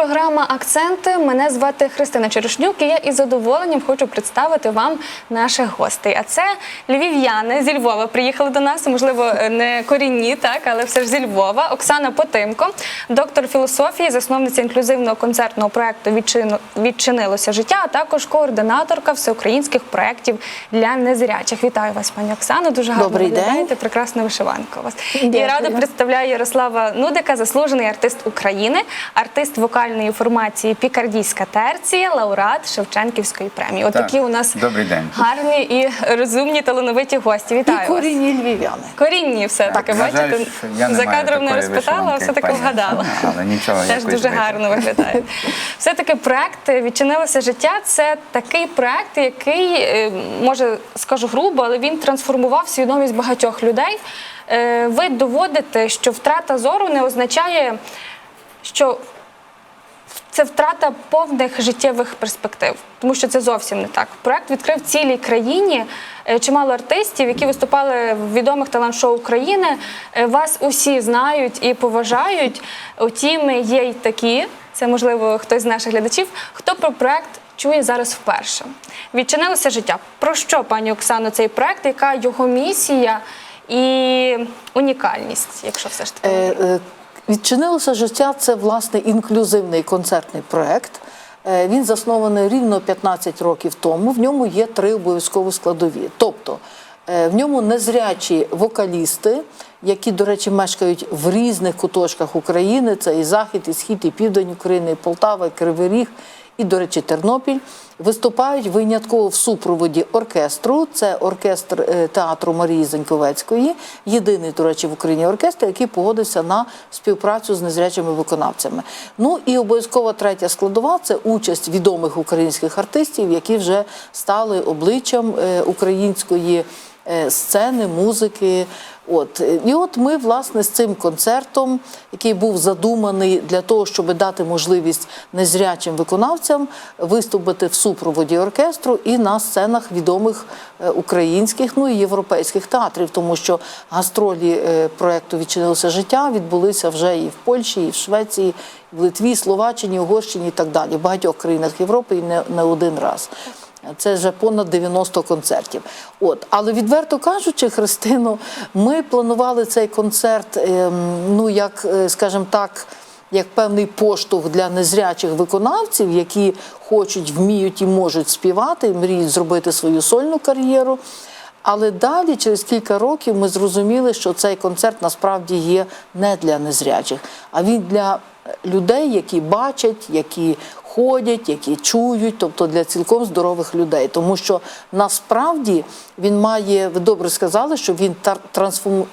програма Акценти. Мене звати Христина Черешнюк, і я із задоволенням хочу представити вам наших гостей. А це львів'яни зі Львова приїхали до нас. Можливо, не корінні, так, але все ж зі Львова. Оксана Потимко, доктор філософії, засновниця інклюзивного концертного проекту «Відчину- Відчинилося життя, а також координаторка всеукраїнських проєктів для незрячих. Вітаю вас, пані Оксано. Дуже гарно Добрий день. виглядаєте. Прекрасна вишиванка у вас. І Дякую. рада представляю Ярослава Нудика, заслужений артист України, артист вокальної формації Пікардійська терція, лауреат Шевченківської премії. От Так, такі у нас добрий день. гарні і розумні талановиті гості. І Вітаю вас. корінні львів'яни. Корінні все-таки, Так, жаль, бачите, що я не за кадром не розпитала, а все-таки вгадала. Але нічого, Теж дуже вийде. гарно виглядає. Все-таки проект «Відчинилося життя це такий проект, який, е, може, скажу грубо, але він трансформував свідомість багатьох людей. Е, Ви доводите, що втрата зору не означає, що це втрата повних життєвих перспектив, тому що це зовсім не так. Проект відкрив цілій країні е, чимало артистів, які виступали в відомих талант-шоу України. Е, Вас усі знають і поважають. Утім, є й такі. Це можливо хтось з наших глядачів, хто про проект чує зараз вперше. Відчинилося життя. Про що, пані Оксано, цей проект? Яка його місія і унікальність, якщо все ж таки? Відчинилося життя це власне інклюзивний концертний проект. Е, Він заснований рівно 15 років тому. В ньому є три обов'язкові складові. Тобто е, в ньому незрячі вокалісти, які, до речі, мешкають в різних куточках України. Це і Захід, і Схід, і Південь України, і Полтава, і Кривий Ріг, і, до речі, Тернопіль. Виступають винятково в супроводі оркестру. Це оркестр е, театру Марії Заньковецької, єдиний, до речі, в Україні оркестр, який погодився на співпрацю з незрячими виконавцями. Ну і обов'язкова третя складова це участь відомих українських артистів, які вже стали обличчям е, української сцени, музики. От е, і от ми власне з цим концертом, який був задуманий для того, щоб дати можливість незрячим виконавцям виступити в супроводі оркестру і на сценах відомих е, українських, ну і європейських театрів, тому що гастролі е, проекту Відчинилося життя відбулися вже і в Польщі, і в Швеції, і в Литві, Словаччині, Угорщині і так далі, в багатьох країнах Європи і не, не один раз. Це вже понад 90 концертів. От, але відверто кажучи, Христино, ми планували цей концерт, ем, ну як, е, скажімо так, як певний поштовх для незрячих виконавців, які хочуть, вміють і можуть співати, мріють зробити свою сольну кар'єру. Але далі, через кілька років, ми зрозуміли, що цей концерт насправді є не для незрячих, а він для людей, які бачать, які ходять, які чують, тобто для цілком здорових людей. Тому що насправді він має, ви добре сказали, що він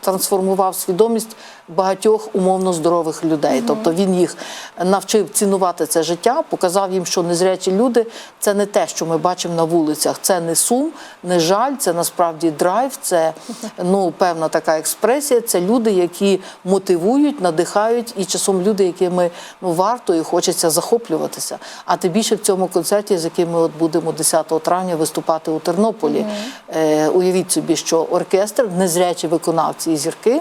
трансформував свідомість багатьох умовно здорових людей. Тобто він їх навчив цінувати це життя, показав їм, що незрячі люди це не те, що ми бачимо на вулицях. Це не сум, не жаль, це насправді драйв, це ну певна така експресія. Це люди, які мотивують, надихають, і часом люди, якими ну варто і хочеться захоплюватися. А тим більше в цьому концерті, з яким ми от будемо 10 травня виступати у Тернополі. Е, уявіть собі, що оркестр, незрячі виконавці і зірки.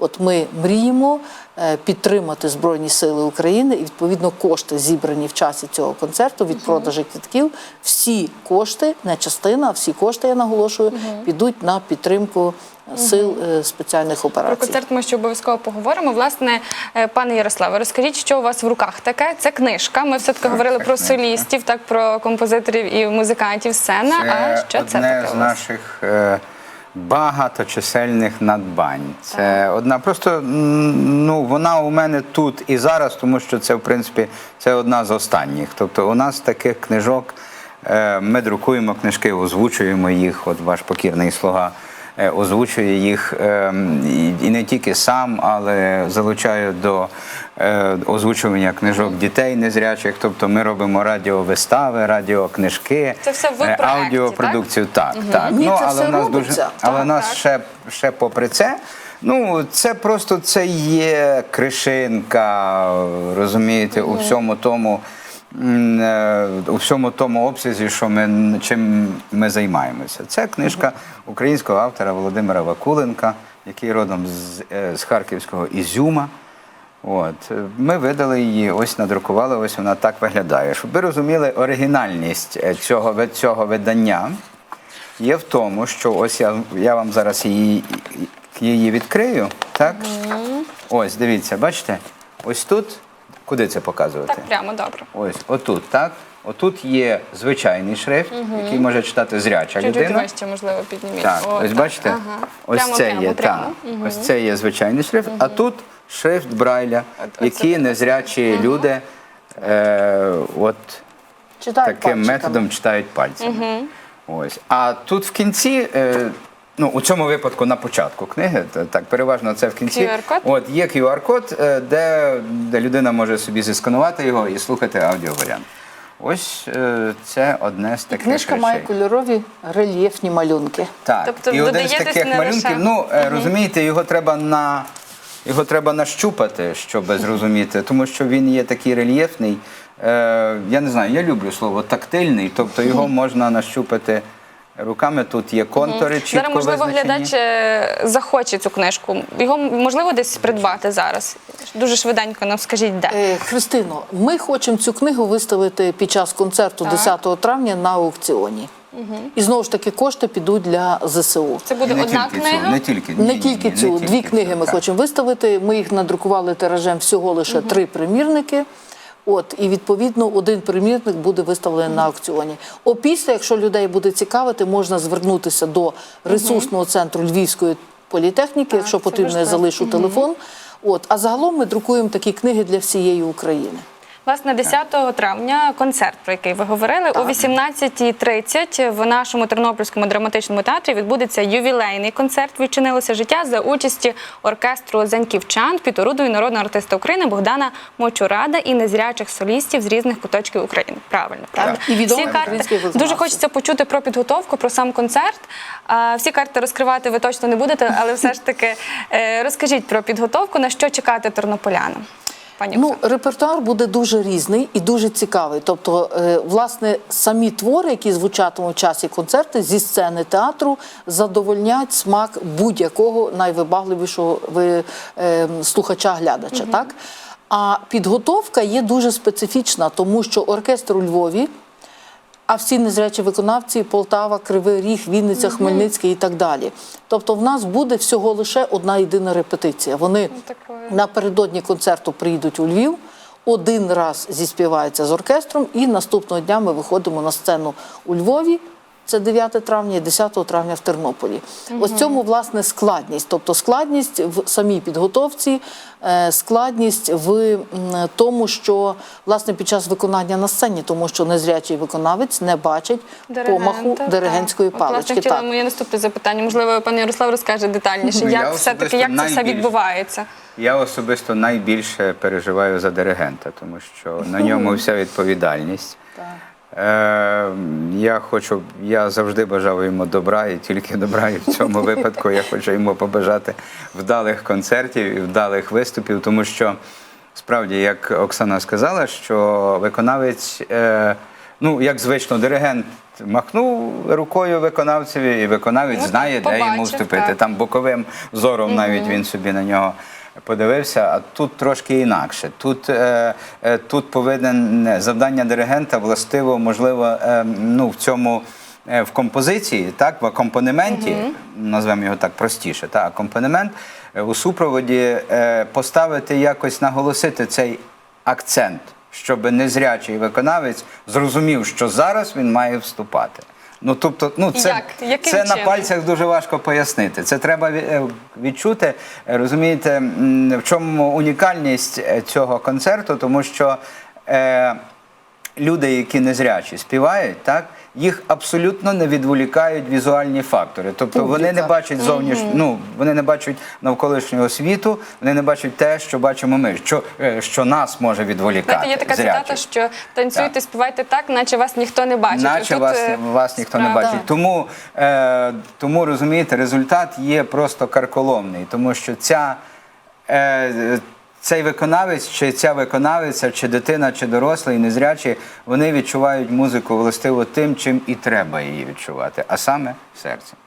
От ми мріємо е, підтримати Збройні Сили України і відповідно кошти, зібрані в часі цього концерту від продажу квитків. Всі кошти, не частина, а всі кошти, я наголошую, підуть на підтримку е, сил е, спеціальних Про операцій. концерт ми ще обов'язково поговоримо. Власне, пане Ярославе, розкажіть, що у вас в руках таке? Це книжка. Ми все таки Так, говорили це про книжка. солістів, так про композиторів і музикантів сцена. а що це одне таке? з у вас? наших е, багаточисельних надбань. Це одна просто ну вона у мене тут і зараз, тому що це в принципі це одна з останніх. Тобто у нас таких книжок. е, Ми друкуємо книжки, озвучуємо їх. От ваш покірний слуга озвучує їх ем, і- не тільки сам, але залучаю до е, озвучування книжок дітей незрячих. Тобто ми робимо радіовистави, радіокнижки, Це все в е, аудіопродукцію. Так, так. Ні, Ну, це але все нас робиться. дуже, але Так, нас так. ще, ще попри це. Ну, це просто це є кришинка, розумієте, у всьому тому. Е, У всьому тому обсязі, що ми чим ми займаємося. Це книжка українського автора Володимира Вакуленка, який родом з, е, з Харківського Ізюма. От ми видали її, ось надрукували. Ось вона так виглядає. Щоб ви розуміли, оригінальність е, цього цього видання є в тому, що ось я, я вам зараз її, її відкрию. Так, ось дивіться, бачите, ось тут. Куди це показувати? Так прямо добре. Ось, отут, так? Отут є звичайний шрифт, який може читати зряча Чуть-чуть людина. вище, можливо, підніміть. Так, О, ось так, бачите, ага. ось Прямо, це прямо, є прямо. так. Ось це є звичайний шрифт, а тут шрифт Брайля, От- оце які так. незрячі люди е, от Читають таким пальчиками. методом читають пальцями. Ось. А тут в кінці. Е, Ну, у цьому випадку на початку книги, так, переважно це в кінці. QR-код? От є QR-код, е, де, де людина може собі зісканувати його і слухати аудіоваріант. Ось е, це одне з таких Книжка речей. має кольорові рельєфні малюнки. Так, Тобто і один з додаєтесь таких не малюнків, лише- ну е, розумієте, його треба на його треба нащупати, щоб зрозуміти, тому що він є такий рельєфний. Е, я не знаю, я люблю слово тактильний, тобто його можна нащупати руками. Тут є контури, чітко Зараз, можливо, визначені. глядач е, захоче цю книжку. Його можливо десь придбати зараз. Дуже швиденько нам скажіть, де. Е, Христино, ми хочемо цю книгу виставити під час концерту 10 травня на аукціоні. І знову ж таки кошти підуть для ЗСУ. Це буде не одна тільки книга. Цю, не тільки, Не ні, ні, тільки ні, цю, не дві книги цю, ми так. хочемо виставити. Ми їх надрукували тиражем всього лише три примірники. От, і відповідно один примірник буде виставлений на аукціоні. Опісля, якщо людей буде цікавити, можна звернутися до ресурсного центру Львівської політехніки, якщо потрібно, я залишу телефон. От, а загалом ми друкуємо такі книги для всієї України. Власне, 10 травня концерт, про який ви говорили, о 18.30 в нашому Тернопільському драматичному театрі відбудеться ювілейний концерт Відчинилося життя за участі оркестру Заньківчан під орудою народного артиста України Богдана Мочурада і незрячих солістів з різних куточків України. Правильно, правда? І відомих Всі карти дуже хочеться почути про підготовку, про сам концерт. Всі карти розкривати ви точно не будете, але все ж таки е, розкажіть про підготовку, на що чекати тернополянам. Пані Ну, репертуар буде дуже різний і дуже цікавий. Тобто, е, власне, самі твори, які звучатимуть в часі концерти зі сцени театру, задовольнять смак будь-якого найвибагливішого ви, е, слухача-глядача. Так? А підготовка є дуже специфічна, тому що оркестр у Львові. А всі незрячі виконавці Полтава, Кривий Ріг, Вінниця, Хмельницький і так далі. Тобто, в нас буде всього лише одна єдина репетиція. Вони такое. напередодні концерту приїдуть у Львів, один раз зіспіваються з оркестром, і наступного дня ми виходимо на сцену у Львові. Це 9 травня і 10 травня в Тернополі. Ось цьому власне складність, тобто складність в самій підготовці, е, складність в тому, що власне під час виконання на сцені, тому що незрячий виконавець не бачить помаху Диригента, диригентської так. От, палички. Власне, хотіла так. моє наступне запитання. Можливо, пан Ярослав розкаже детальніше, Ну, як все-таки особисто як це все відбувається. Я особисто найбільше переживаю за диригента, тому що на ньому вся відповідальність. Е, я хочу, я завжди бажав йому добра і тільки добра. І в цьому випадку я хочу йому побажати вдалих концертів і вдалих виступів, тому що справді, як Оксана сказала, що виконавець, е, ну як звично, диригент махнув рукою виконавцеві, і виконавець Ну, знає, де йому вступити. Там боковим зором навіть він собі на нього подивився, а тут трошки інакше. Тут, е, е, тут повинен е, завдання диригента властиво, можливо, е, ну, в цьому. В композиції, так, в акомпанементі, назвемо його так простіше, так, акомпанемент у супроводі е, поставити якось наголосити цей акцент, щоб незрячий виконавець зрозумів, що зараз він має вступати. Ну, тобто, ну, це, Як? Яким це на чином? пальцях пальцях дуже важко пояснити. Це треба е, відчути. Е, Розумієте, в чому унікальність е, цього концерту, тому що е, люди, які незрячі, співають, так. Їх абсолютно не відволікають візуальні фактори. Тобто вони не бачать зовніш... ну, вони не бачать навколишнього світу, вони не бачать те, що бачимо ми, що, е, що нас може відволікати. Знаєте, є така цитата, що танцюйте, Так. співайте так, наче вас ніхто не бачить. Наче Тут, вас, е, вас ніхто не бачить. Тому, е, тому розумієте, результат є просто карколомний, тому що ця, е, цей виконавець, чи ця виконавиця, чи дитина, чи дорослий, незрячі, вони відчувають музику властиво тим, чим і треба її відчувати, а саме серцем.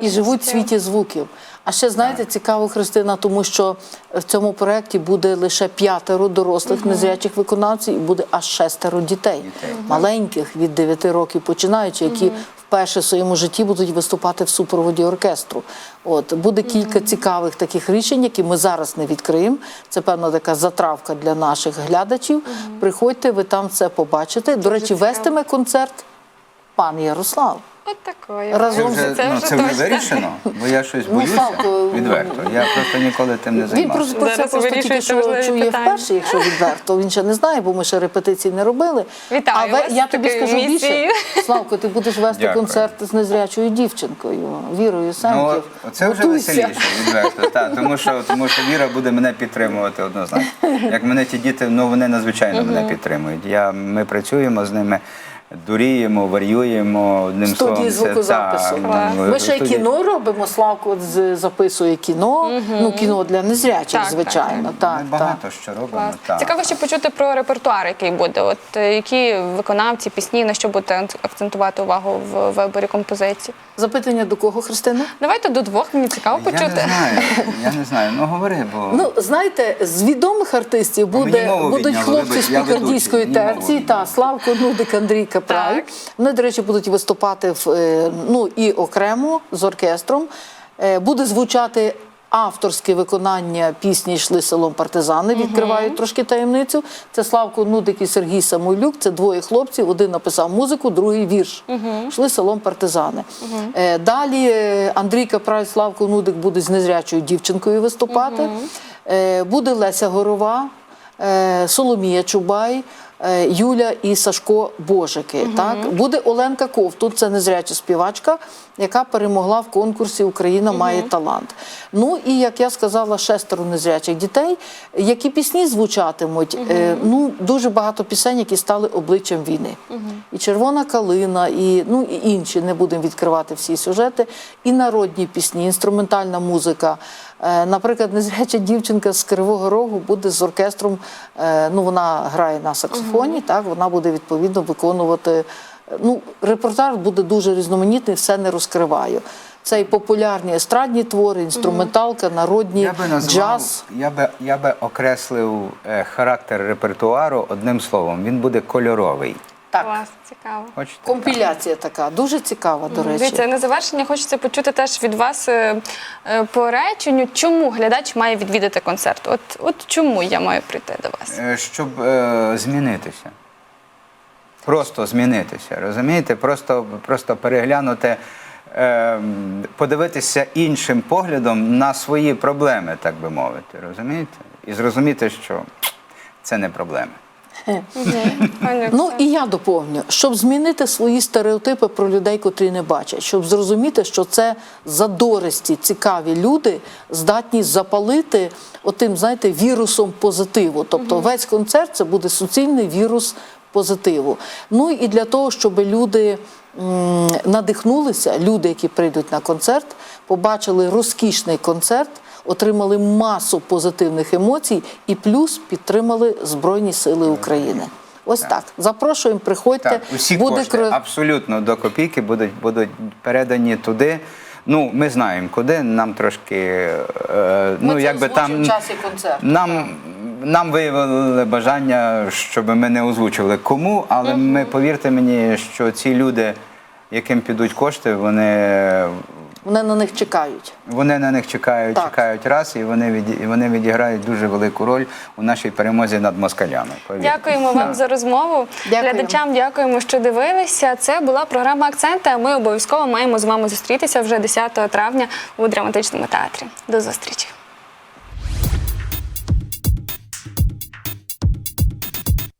і живуть в світі звуків. А ще знаєте, цікаво, Христина, тому що в цьому проєкті буде лише п'ятеро дорослих незрячих виконавців і буде аж шестеро дітей, Дітей. маленьких від 9 років починаючи, які вперше в своєму житті будуть виступати в супроводі оркестру. От буде кілька цікавих таких рішень, які ми зараз не відкриємо. Це певна така затравка для наших глядачів. Приходьте, ви там це побачите. До речі, вестиме концерт пан Ярослав. От такої. Разом Це Ну, вже, це ну, вже це вже точно. вирішено, бо я щось Ну, боюся Славко, відверто. Я просто ніколи тим не Він займався. просто про це Зараз просто тільки що важливі чує питання. вперше, якщо відверто. Він ще не знає, бо ми ще репетицій не робили. Вітаю Але вас я з тобі такою скажу більше. Славко, ти будеш вести Дякую. концерт з незрячою дівчинкою, Вірою Ну, Семків. це вже Готуйся. веселіше, відверто. Та, тому, що, тому що Віра буде мене підтримувати однозначно. Як мене ті діти, ну вони надзвичайно мене підтримують. Я, ми працюємо з ними, дуріємо, варюємо одним Студії словом. це- звукозапису. та, ну, Ми ще й студії. кіно робимо, Славко з- записує кіно, ну кіно для незрячих, Так, звичайно. Ми Так, так. багато що робимо. Клас. Так. Цікаво ще почути про репертуар, який буде. От е, які виконавці, пісні, на що будете акцентувати увагу в виборі композиції? Запитання до кого, Христина? Давайте до двох, мені цікаво Я не почути. знаю, я не знаю. Ну говори, бо Ну, знаєте, з відомих артистів мені буде, мову будуть відняли, хлопці вибач, з я пікардійської ведучий, мені мову терції відняли. та Славко Нудик, Андрій Капрай. Так. Вони, до речі, будуть виступати в, е, ну, і окремо з оркестром. Е, Буде звучати авторське виконання пісні Йшли селом партизани. Відкривають трошки таємницю. Це Славко Нудик і Сергій Самойлюк. Це двоє хлопців. Один написав музику, другий вірш. Йшли селом партизани. Е, Далі е, Андрій Капрай, Славко Нудик буде з незрячою дівчинкою виступати. Е, Буде Леся Горова, Соломія Чубай. Е, Юля і Сашко Божики. Так буде Оленка Ковтун, це незряча співачка, яка перемогла в конкурсі Україна має талант. Ну і як я сказала, шестеро незрячих дітей. Які пісні звучатимуть? Е, ну дуже багато пісень, які стали обличчям війни. І Червона калина, і ну і інші. Не будемо відкривати всі сюжети. І народні пісні, інструментальна музика. Е, Наприклад, незряча дівчинка з Кривого Рогу буде з оркестром. е, Ну, вона грає на саксофоні, так вона буде відповідно виконувати. е, Ну, репортаж буде дуже різноманітний, все не розкриваю. Це і популярні естрадні твори, інструменталка, народні Я би назвав, джаз. я би, я би окреслив характер репертуару одним словом. Він буде кольоровий. Так, Клас, цікаво. Хочете? компіляція така, дуже цікава, до речі. Дивіться, на завершення хочеться почути теж від вас е, е, по реченню, чому глядач має відвідати концерт. От, от чому я маю прийти до вас? Е, Щоб е, змінитися. Просто змінитися. Розумієте? Просто, просто переглянути, е, подивитися іншим поглядом на свої проблеми, так би мовити. Розумієте? І зрозуміти, що це не проблеми. Ну і я доповню, щоб змінити свої стереотипи про людей, котрі не бачать, щоб зрозуміти, що це задористі, цікаві люди, здатні запалити отим, знаєте, вірусом позитиву. Тобто весь концерт це буде суцільний вірус позитиву. Ну і для того, щоб люди м, надихнулися, люди, які прийдуть на концерт, побачили розкішний концерт. Отримали масу позитивних емоцій і плюс підтримали Збройні Сили України. Ось так. Запрошуємо, приходьте. Так, усі Буде кошти кро- абсолютно до копійки будуть, будуть передані туди. Ну, ми знаємо куди. Нам трошки е, ну, це якби там часі концерту, Нам, нам виявили бажання, щоб ми не озвучили кому, але ми повірте мені, що ці люди, яким підуть кошти, вони, Вони на них чекають. вони на них чекають, Так. чекають раз, і вони від, і вони відіграють дуже велику роль у нашій перемозі над москалями. повірте. Дякуємо вам за розмову. Дякую. Глядачам дякуємо, що дивилися. Це була програма Акценти. а Ми обов'язково маємо з вами зустрітися вже 10 травня у драматичному театрі. До зустрічі.